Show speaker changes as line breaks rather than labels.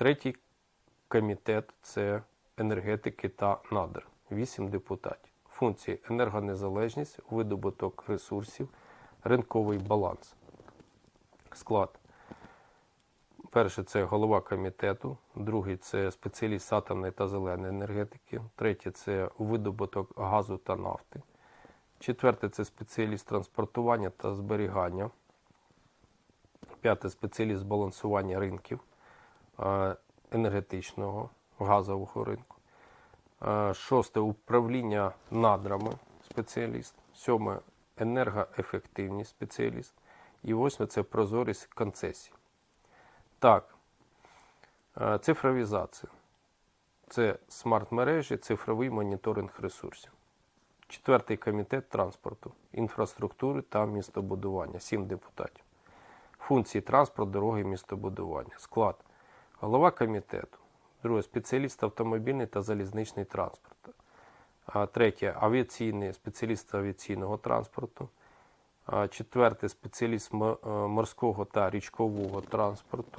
Третій комітет це енергетики та надр. 8 депутатів. Функції енергонезалежність, видобуток ресурсів, ринковий баланс. Склад. Перший це голова комітету, другий це спеціаліст атомної та зеленої енергетики, третій це видобуток газу та нафти. Четверте це спеціаліст транспортування та зберігання. П'яте спеціаліст балансування ринків енергетичного газового ринку. Е, Шосте управління надрами спеціаліст. Сьоме енергоефективність спеціаліст. І восьме це прозорість концесій. Так, е, цифровізація. Це смарт-мережі, цифровий моніторинг ресурсів. Четвертий комітет транспорту, інфраструктури та містобудування. Сім депутатів. Функції транспорт, дороги, містобудування. Склад. Голова комітету. Друге спеціаліст автомобільний та залізничний транспорт. Третє авіаційний спеціаліст авіаційного транспорту. Четверте спеціаліст е, морського та річкового транспорту.